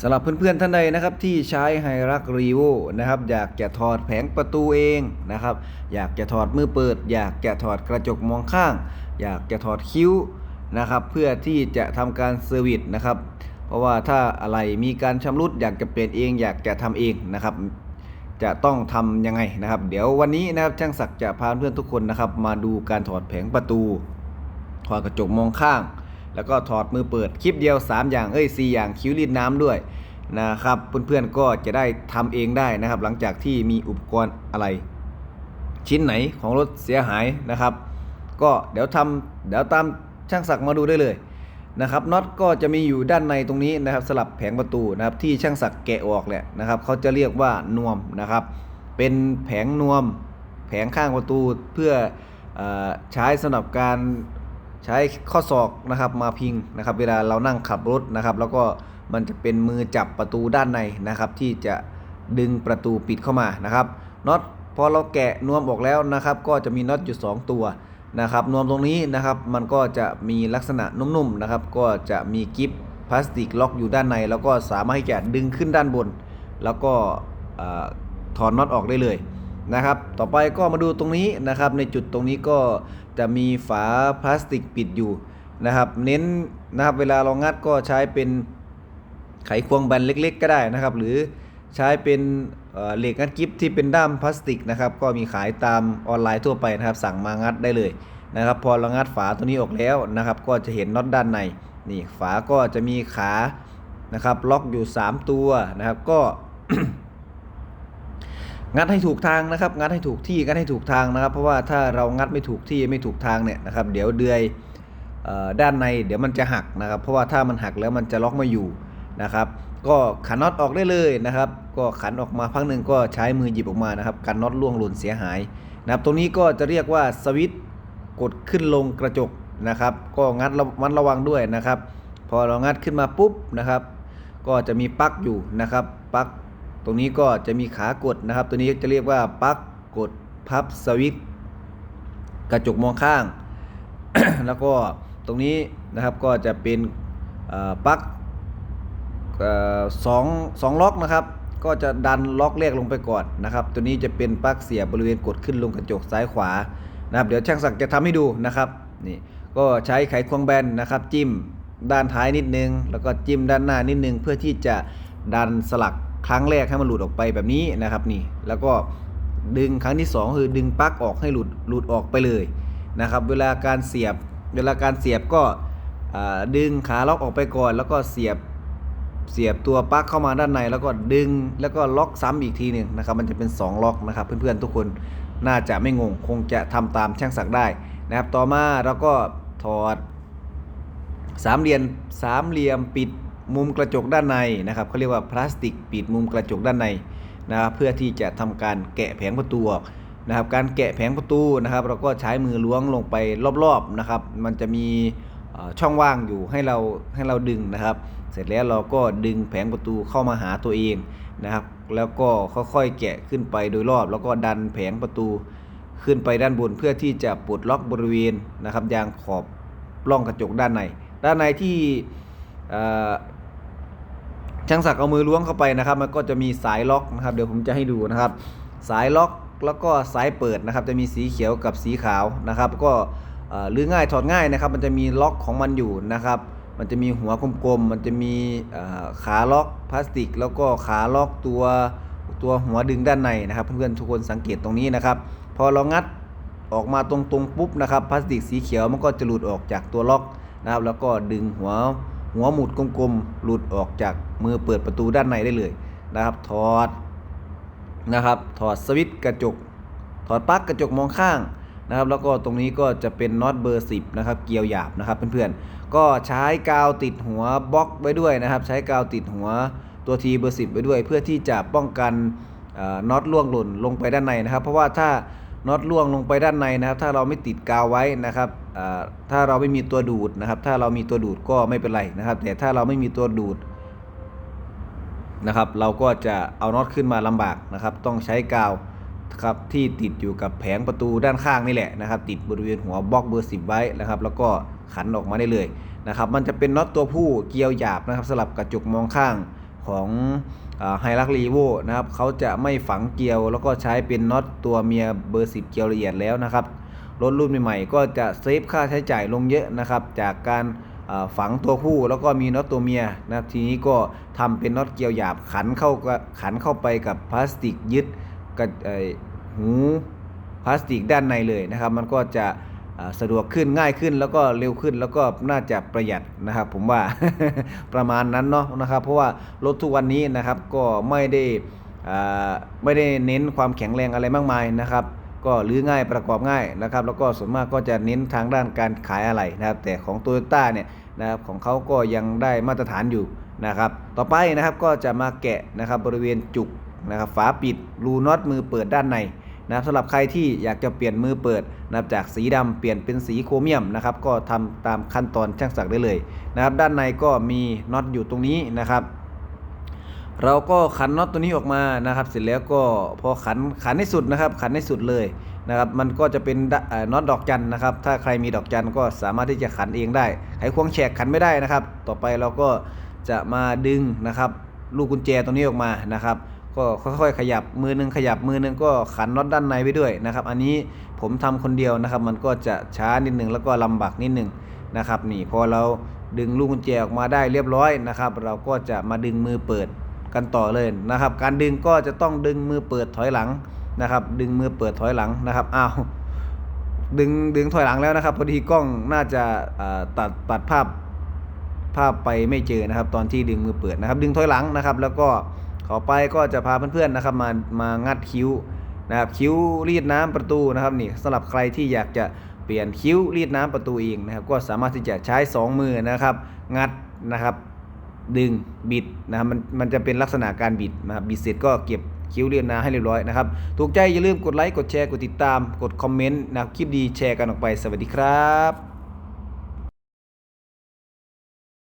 สำหรับเพื่อนๆท่านใดนะครับที่ใช้ไฮรักรีโวนะครับอยากจะถอดแผงประตูเองนะครับอยากจะถอดมือเปิด อยากจะถอดกระจกมองข้าง อยากจะถอดคิ้วนะครับเพื่อที่จะทำการเซอร์วิสนะครับเพราะว่าถ้าอะไรมีการชำรุดอยากจะเปลี่ยนเอง อยากจะทำเองนะครับจะต้องทำยังไงนะครับ เดี๋ยววันนี้นะครับช่างศักดิ์จะพาเพื่อนทุกคนนะครับมาดูการถอดแผงประตู ถอดกระจกมองข้าง แล้วก็ถอดมือเปิดคลิปเดียว 3 อย่างเอ้ย4อย่างคิ้วรีดน้ำด้วยนะครับเพื่อนๆก็จะได้ทำเองได้นะครับ หลังจากที่มีอุปกรณ์อะไร ชิ้นไหนของรถเสียหายนะครับ ก็เดี๋ยวทำเดี๋ยวตามช่างศักดิ์มาดูได้เลยนะครับน็อตก็จะมีอยู่ด้านในตรงนี้นะครับ สลับแผงประตูนะครับที่ช่างศักดิ์แกะออกแหละนะครับเขาจะเรียกว่านวมนะครับ เป็นแผงนวม แผงข้างประตูเพื่ออใช้สำหรับการ ใช้ข้อศอกนะครับมาพิงนะครับเวลาเรานั่งขับรถนะครับแล้วก็มันจะเป็นมือจับประตูด้านในนะครับ ที่จะดึงประตูปิดเข้ามานะครับน็อตพอเราแกะนวมออกแล้วนะครับ ก็จะมีน็อตอยู่ 2 ตัวนะครับนวมตรงนี้นะครับมันก็จะมีลักษณะนุ่มๆนะครับ ก็จะมีกิฟพลาสติกล็อกอยู่ด้านใน แล้วก็สามารถที่จะดึงขึ้นด้านบน แล้วก็ถอนน็อตออกได้เลย นะครับ ต่อไปก็มาดูตรงนี้นะครับ ในจุดตรงนี้ก็จะมีฝาพลาสติกปิดอยู่นะครับ เน้นนะครับเวลาเรางัดก็ใช้เป็นไขควงแบนเล็ก ๆ ก็ได้นะครับ หรือใช้เป็นเหล็กงัดกิฟที่เป็นด้ามพลาสติกนะครับ ก็มีขายตามออนไลน์ทั่วไปนะครับ สั่งมางัดได้เลยนะครับ พอเรางัดฝาตัวนี้ออกแล้วนะครับ ก็จะเห็นน็อตด้านในนี่ฝาก็จะมีขานะครับ ล็อกอยู่ 3 ตัวนะครับ ก็ งัดให้ถูกทางนะครับ งัดให้ถูกที่งัดให้ถูกทางนะครับ เพราะว่าถ้าเรางัดไม่ถูกที่ไม่ถูกทางเนี่ยนะครับ เดี๋ยวเดือยด้านในเดี๋ยวมันจะหักนะครับ เพราะว่าถ้ามันหักแล้วมันจะล็อกไม่อยู่นะครับ ก็ขันน็อตออกได้เลยนะครับ ก็ขันออกมาพักหนึ่งก็ใช้มือหยิบออกมานะครับกันน็อตล่วงหล่นเสียหายนะครับ ตรงนี้ก็จะเรียกว่าสวิตช์กดขึ้นลงกระจกนะครับ ก็งัดระมัดระวังด้วยนะครับ พอเรางัดขึ้นมาปุ๊บนะครับ ก็จะมีปลั๊กอยู่นะครับปลั๊ก ตรงนี้ก็จะมีขากดนะครับ ตัวนี้จะเรียกว่าปลั๊กกดพับสวิตกระจกมองข้าง แล้วก็ตรงนี้นะครับก็จะเป็นปลั๊กอสองสองล็อกนะครับ ก็จะดันล็อกแรกลงไปก่อนนะครับ ตัวนี้จะเป็นปลั๊กเสียบบริเวณกดขึ้นลงกระจกซ้ายขวานะครับ เดี๋ยวช่างศักดิ์จะทำให้ดูนะครับนี่ก็ใช้ไขควงแบนนะครับ จิ้มด้านท้ายนิดนึง แล้วก็จิ้มด้านหน้านิดนึงเพื่อที่จะดันสลัก ครั้งแรกให้มันหลุดออกไปแบบนี้นะครับนี่ แล้วก็ดึงครั้งที่สองคือดึงปลั๊กออกให้หลุดหลุดออกไปเลยนะครับ เวลาการเสียบเวลาการเสียบก็ดึงขาล็อกออกไปก่อน แล้วก็เสียบเสียบตัวปลั๊กเข้ามาด้านใน แล้วก็ดึงแล้วก็ล็อกซ้ำอีกทีหนึ่งนะครับ มันจะเป็น 2 ล็อกนะครับเพื่อนๆทุกคนน่าจะไม่งงคงจะทำตามช่างศักดิ์ได้นะครับ ต่อมาเราก็ถอดสามเหลี่ยมสามเหลี่ยมปิด มุมกระจกด้านในนะครับเขาเรียกว่าพลาสติกปิดมุมกระจกด้านในนะครับเพื่อที่จะทำการแกะแผงประตูออกนะครับการแกะแผงประตูนะครับ เราก็ใช้มือล้วงลงไปรอบๆนะครับ มันจะมีช่องว่างอยู่ให้เราให้เราดึงนะครับ เสร็จแล้วเราก็ดึงแผงประตูเข้ามาหาตัวเองนะครับ แล้วก็ค่อยๆแกะขึ้นไปโดยรอบ แล้วก็ดันแผงประตูขึ้นไปด้านบนเพื่อที่จะปลดล็อกบริเวณนะครับยางขอบร่องกระจกด้านใน ด้านในที่ ช่างศักเอามือล้วงเข้าไปนะครับ มันก็จะมีสายล็อกนะครับ เดี๋ยวผมจะให้ดูนะครับ สายล็อกแล้วก็สายเปิดนะครับ จะมีสีเขียวกับสีขาวนะครับ ก็เอ่อหรือง่ายถอดง่ายนะครับ มันจะมีล็อกของมันอยู่นะครับ มันจะมีหัวกลมๆ มันจะมีขาล็อกพลาสติก แล้วก็ขาล็อกตัวตัวหัวดึงด้านในนะครับเพื่อนๆทุกคนสังเกตตรงนี้นะครับ พอเรางัดออกมาตรงๆปุ๊บนะครับพลาสติกสีเขียวมันก็จะหลุดออกจากตัวล็อกนะครับ แล้วก็ดึงหัว หัวหมุดกลมๆ หลุดออกจากมือเปิดประตูด้านในได้เลยนะครับถอดนะครับถอดสวิตช์กระจก ถอดปลั๊กกระจกมองข้างนะครับ แล้วก็ตรงนี้ก็จะเป็นน็อตเบอร์ 10 นะครับ เกลียวหยาบนะครับเพื่อนๆ ก็ใช้กาวติดหัวบล็อกไว้ด้วยนะครับ ใช้กาวติดหัวตัวทีเบอร์ 10 ไว้ด้วย เพื่อที่จะป้องกันน็อตล่วงหล่นลงไปด้านในนะครับ เพราะว่าถ้า น็อตล่วงลงไปด้านในนะครับ ถ้าเราไม่ติดกาวไว้นะครับถ้าเราไม่มีตัวดูดนะครับ ถ้าเรามีตัวดูดก็ไม่เป็นไรนะครับ แต่ถ้าเราไม่มีตัวดูดนะครับ เราก็จะเอาน็อตขึ้นมาลำบากนะครับ ต้องใช้กาวครับที่ติดอยู่กับแผงประตูด้านข้างนี่แหละนะครับ ติดบริเวณหัวบล็อกเบอร์10ไว้นะครับ แล้วก็ขันออกมาได้เลยนะครับ มันจะเป็นน็อตตัวผู้เกลียวหยาบนะครับสลับกระจกมองข้าง ของไฮรักรีโวนะครับเขาจะไม่ฝังเกลียว แล้วก็ใช้เป็นน็อตตัวเมียเบอร์ 10 เกลียวละเอียดแล้วนะครับรถรุ่นใหม่ๆก็จะเซฟค่าใช้จ่ายลงเยอะนะครับ จากการฝังตัวผู้แล้วก็มีน็อตตัวเมียนะครับทีนี้ก็ทำเป็นน็อตเกลียวหยาบขันเข้ากับขันเข้าไปกับพลาสติกยึดกับหูพลาสติกด้านในเลยนะครับ มันก็จะ สะดวกขึ้นง่ายขึ้นแล้วก็เร็วขึ้นแล้วก็น่าจะประหยัดนะครับ ผมว่าประมาณนั้นเนาะนะครับ เพราะว่ารถทุกวันนี้นะครับก็ไม่ได้ไม่ได้เน้นความแข็งแรงอะไรมากมายนะครับ ก็รื้อง่ายประกอบง่ายนะครับ แล้วก็ส่วนมากก็จะเน้นทางด้านการขายอะไรนะครับ แต่ของ t o y ยต้าเนี่ยนะครับของเขาก็ยังได้มาตรฐานอยู่นะครับ ต่อไปนะครับก็จะมาแกะนะครับบริเวณจุกนะครับฝาปิดรูน็อตมือเปิดด้านใน นะครับสำหรับใครที่อยากจะเปลี่ยนมือเปิดนะครับจากสีดำเปลี่ยนเป็นสีโครเมียมนะครับก็ทำตามขั้นตอนช่างศักได้เลยนะครับด้านในก็มีน็อตอยู่ตรงนี้นะครับ เราก็ขันน็อตตัวนี้ออกมานะครับ เสร็จแล้วก็พอขันขันให้สุดนะครับ ขันให้สุดเลยนะครับมันก็จะเป็นน็อตดอกจันนะครับ ถ้าใครมีดอกจันก็สามารถที่จะขันเองได้ไขควงแฉกขันไม่ได้นะครับ ต่อไปเราก็จะมาดึงนะครับ ลูกกุญแจตัวนี้ออกมานะครับ ก็ค่อยๆ ขยับมือหนึงขยับมือหนึงก็ขันน็อตด้านในไว้ด้วยนะครับ อันนี้ผมทำคนเดียวนะครับ มันก็จะช้านิดหนึงแล้วก็ลำบากนิดหนึงนะครับ นี่พอเราดึงลูกกุญแจออกมาได้เรียบร้อยนะครับ เราก็จะมาดึงมือเปิดกันต่อเลยนะครับ การดึงก็จะต้องดึงมือเปิดถอยหลังนะครับ ดึงมือเปิดถอยหลังนะครับอ้าวดึงดึงถอยหลังแล้วนะครับ พอดีกล้องน่าจะตัดตัดภาพภาพไปไม่เจอนะครับ ตอนที่ดึงมือเปิดนะครับ ดึงถอยหลังนะครับ แล้วก็ ต่อไปก็จะพาเพื่อนๆนะครับมามางัดคิ้วนะครับคิ้วรีดน้ำประตูนะครับนี่สำหรับใครที่อยากจะเปลี่ยนคิ้วรีดน้ำประตูเองนะครับ ก็สามารถที่จะใช้สองมือนะครับ งัดนะครับดึงบิดนะครับมันมันจะเป็นลักษณะการบิดนะครับบิดเสร็จก็เก็บคิ้วเรียนนาให้เรียบร้อยนะครับ ถูกใจอย่าลืมกดไลค์กดแชร์กดติดตาม กดคอมเมนต์นะครับคลิปดีแชร์กันออกไปสวัสดีครับ